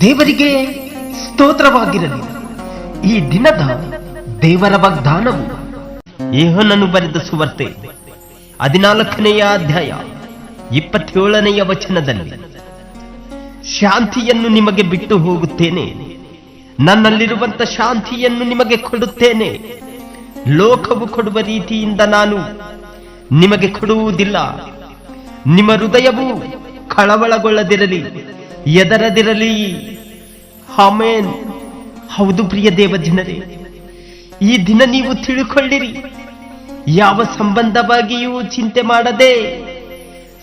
ದೇವರಿಗೆ ಸ್ತೋತ್ರವಾಗಿರಲಿ. ಈ ದಿನದ ದೇವರ ವಾಗ್ದಾನವು ಯೆಹೋವನನ್ನು ಬರೆದ ಸುವರ್ತೆ ಹದಿನಾಲ್ಕನೆಯ ಅಧ್ಯಾಯ ಇಪ್ಪತ್ತೇಳನೆಯ ವಚನದಲ್ಲಿ. ಶಾಂತಿಯನ್ನು ನಿಮಗೆ ಬಿಟ್ಟು ಹೋಗುತ್ತೇನೆ. ನನ್ನಲ್ಲಿರುವಂತ ಶಾಂತಿಯನ್ನು ನಿಮಗೆ ಕೊಡುತ್ತೇನೆ. ಲೋಕವು ಕೊಡುವ ರೀತಿಯಿಂದ ನಾನು ನಿಮಗೆ ಕೊಡುವುದಿಲ್ಲ. ನಿಮ್ಮ ಹೃದಯವು ಕಳವಳಗೊಳ್ಳದಿರಲಿ, ಎದರದಿರಲಿ. ಆಮೇನ್. ಹೌದು ಪ್ರಿಯ ದೇವ ಜನರೇ ಈ ದಿನ ನೀವು ತಿಳ್ಕೊಳ್ಳಿರಿ. ಯಾವ ಸಂಬಂಧವಾಗಿಯೂ ಚಿಂತೆ ಮಾಡದೆ,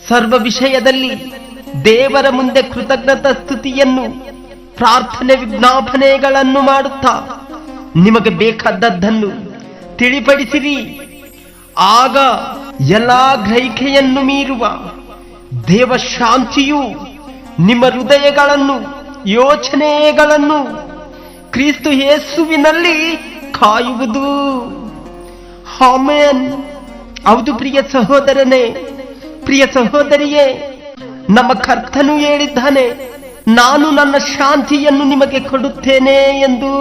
ಸರ್ವ ವಿಷಯದಲ್ಲಿ ದೇವರ ಮುಂದೆ ಕೃತಜ್ಞತಾ ಸ್ತುತಿಯನ್ನು, ಪ್ರಾರ್ಥನೆ ವಿಜ್ಞಾಪನೆಗಳನ್ನು ಮಾಡುತ್ತಾ ನಿಮಗೆ ಬೇಕಾದದ್ದನ್ನು ತಿಳಿಪಡಿಸಿರಿ. ಆಗ ಎಲ್ಲಾ ಗ್ರಹಿಕೆಯನ್ನು ಮೀರುವ ದೇವ ಶಾಂತಿಯು ನಿಮ್ಮ ಹೃದಯಗಳನ್ನು, ಯೋಚನೆಗಳನ್ನು ಕ್ರಿಸ್ತು ಯೇಸುವಿನಲ್ಲಿ ಕಾಯುವುದು. ಹಾಮೇನ್ ಹೌದು ಪ್ರಿಯ ಸಹೋದರನೇ, ಪ್ರಿಯ ಸಹೋದರಿಯೇ, ನಮ್ಮ ಕರ್ತನು ಹೇಳಿದ್ದಾನೆ, ನಾನು ನನ್ನ ಶಾಂತಿಯನ್ನು ನಿಮಗೆ ಕೊಡುತ್ತೇನೆ ಎಂದು.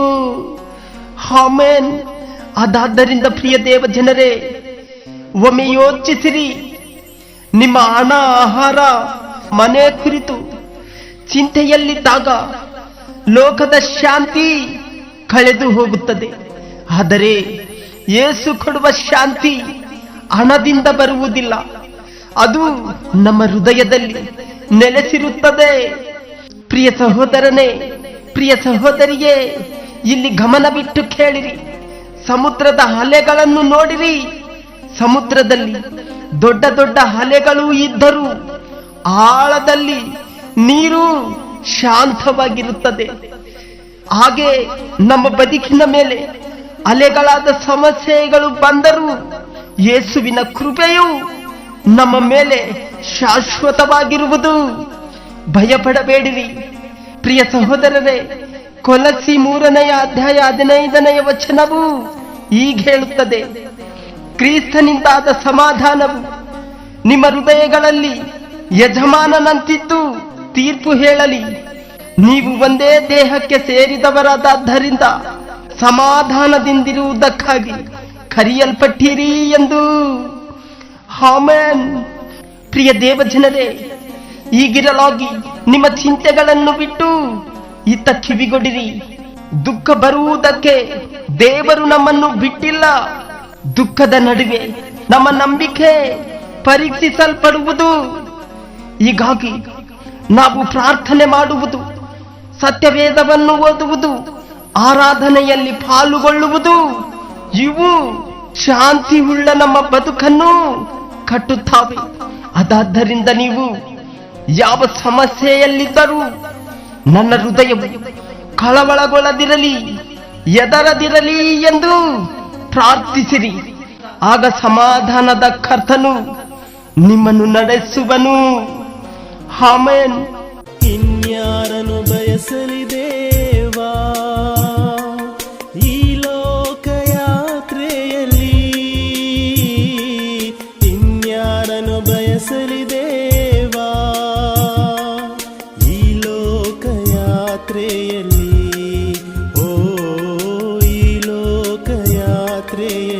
ಹಾಮೇನ್ ಅದಾದ್ದರಿಂದ ಪ್ರಿಯ ದೇವ ಜನರೇ ಒಮ್ಮೆ ಯೋಚಿಸಿರಿ. ನಿಮ್ಮ ಹಣ ಆಹಾರ ಮನೆ ಕುರಿತು ಚಿಂತೆಯಲ್ಲಿದ್ದಾಗ ಲೋಕದ ಶಾಂತಿ ಕಳೆದು ಹೋಗುತ್ತದೆ. ಆದರೆ ಏಸು ಕೊಡುವ ಶಾಂತಿ ಹಣದಿಂದ ಬರುವುದಿಲ್ಲ. ಅದು ನಮ್ಮ ಹೃದಯದಲ್ಲಿ ನೆಲೆಸಿರುತ್ತದೆ. ಪ್ರಿಯ ಸಹೋದರನೇ, ಪ್ರಿಯ ಸಹೋದರಿಯೇ, ಇಲ್ಲಿ ಗಮನವಿಟ್ಟು ಕೇಳಿರಿ. ಸಮುದ್ರದ ಅಲೆಗಳನ್ನು ನೋಡಿರಿ. ಸಮುದ್ರದಲ್ಲಿ ದೊಡ್ಡ ದೊಡ್ಡ ಅಲೆಗಳು ಇದ್ದರೂ ಆಳದಲ್ಲಿ ನೀರು ಶಾಂತವಾಗಿರುತ್ತದೆ. ಹಾಗೆ ನಮ್ಮ ಬದುಕಿನ ಮೇಲೆ ಅಲೆಗಳಾದ ಸಮಸ್ಯೆಗಳು ಬಂದರೂ ಯೇಸುವಿನ ಕೃಪೆಯು ನಮ್ಮ ಮೇಲೆ ಶಾಶ್ವತವಾಗಿರುವುದು. ಭಯಪಡಬೇಡಿರಿ. ಪ್ರಿಯ ಸಹೋದರರೇ ಕೊಲಸಿ ಮೂರನೆಯ ಅಧ್ಯಾಯ ಹದಿನೈದನೆಯ ವಚನವು ಈಗ ಹೇಳುತ್ತದೆ. ಕ್ರಿಸ್ತನಿಂದಾದ ಸಮಾಧಾನವು ನಿಮ್ಮ ಹೃದಯಗಳಲ್ಲಿ ಯಜಮಾನನಂತಿದ್ದು ತೀರ್ಪು ಹೇಳಲಿ. ನೀವು ಒಂದೇ ದೇಹಕ್ಕೆ ಸೇರಿದವರಾದದ್ದರಿಂದ ಸಮಾಧಾನದಿಂದಿರುವುದಕ್ಕಾಗಿ ಕರೆಯಲ್ಪಟ್ಟಿರಿ ಎಂದು. ಹಾಮನ್ ಪ್ರಿಯ ದೇವಜನರೇ, ಈಗಿರಲಾಗಿ ನಿಮ್ಮ ಚಿಂತೆಗಳನ್ನು ಬಿಟ್ಟು ಇತ್ತ ಕಿವಿಗೊಡಿರಿ. ದುಃಖ ಬರುವುದಕ್ಕೆ ದೇವರು ನಮ್ಮನ್ನು ಬಿಟ್ಟಿಲ್ಲ. ದುಃಖದ ನಡುವೆ ನಮ್ಮ ನಂಬಿಕೆ ಪರೀಕ್ಷಿಸಲ್ಪಡುವುದು. ಹೀಗಾಗಿ ನಾವು ಪ್ರಾರ್ಥನೆ ಮಾಡುವುದು, ಸತ್ಯವೇದವನ್ನು ಓದುವುದು, ಆರಾಧನೆಯಲ್ಲಿ ಪಾಲುಗೊಳ್ಳುವುದು. ಇವು ಶಾಂತಿ ಉಳ್ಳ ನಮ್ಮ ಬದುಕನ್ನು ಕಟ್ಟುತ್ತಾವೆ. ಅದಾದ್ದರಿಂದ ನೀವು ಯಾವ ಸಮಸ್ಯೆಯಲ್ಲಿದ್ದರೂ ನನ್ನ ಹೃದಯವು ಕಳವಳಗೊಳ್ಳದಿರಲಿ ಎದರದಿರಲಿ ಎಂದು ಪ್ರಾರ್ಥಿಸಿರಿ. ಆಗ ಸಮಾಧಾನದ ಕರ್ತನು ನಿಮ್ಮನ್ನು ನಡೆಸುವನು. ಆಮೇನ್. ಇನ್ಯಾರನು ಬಯಸಲಿ ದೇವಾ ಈ ಲೋಕಯಾತ್ರೆಯಲ್ಲಿ ಇನ್ಯಾರನು ಬಯಸಲಿ ಲೋಕಯಾತ್ರೆಯಲ್ಲಿ